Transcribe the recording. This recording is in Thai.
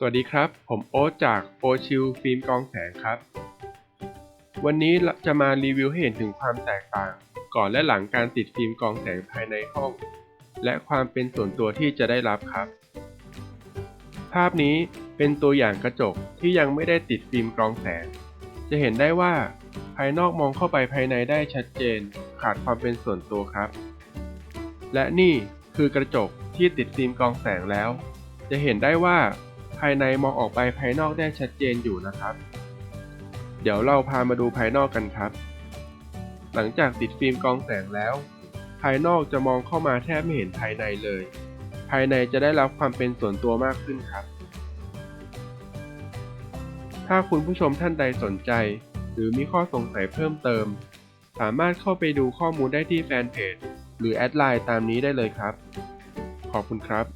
สวัสดีครับ ผมโอ๊ตจากโอชิลฟิล์มกองแสงครับ วันนี้จะมารีวิวให้เห็นถึงความแตกต่าง ก่อนและหลังการติดฟิล์มกองแสงภายในห้อง และความเป็นส่วนตัวที่จะได้รับครับ ภาพนี้เป็นตัวอย่างกระจกที่ยังไม่ได้ติดฟิล์มกรองแสง จะเห็นได้ว่า ภายนอกมองเข้าไปภายในได้ชัดเจน ขาดความเป็นส่วนตัวครับ และนี่คือกระจกที่ติดฟิล์มกรองแสงแล้ว จะเห็นได้ว่า ภายในมองออกไปภายนอกได้ชัดเจนอยู่นะครับ เดี๋ยวเราพามาดูภายนอกกันครับ หลังจากติดฟิล์มกรองแสงแล้ว ภายนอกจะมองเข้ามาแทบไม่เห็นภายในเลย ภายในจะได้รับความเป็นส่วนตัวมากขึ้นครับ ถ้าคุณผู้ชมท่านใดสนใจ หรือมีข้อสงสัยเพิ่มเติม สามารถเข้าไปดูข้อมูลได้ที่แฟนเพจหรือแอดไลน์ตามนี้ได้เลยครับ ขอบคุณครับ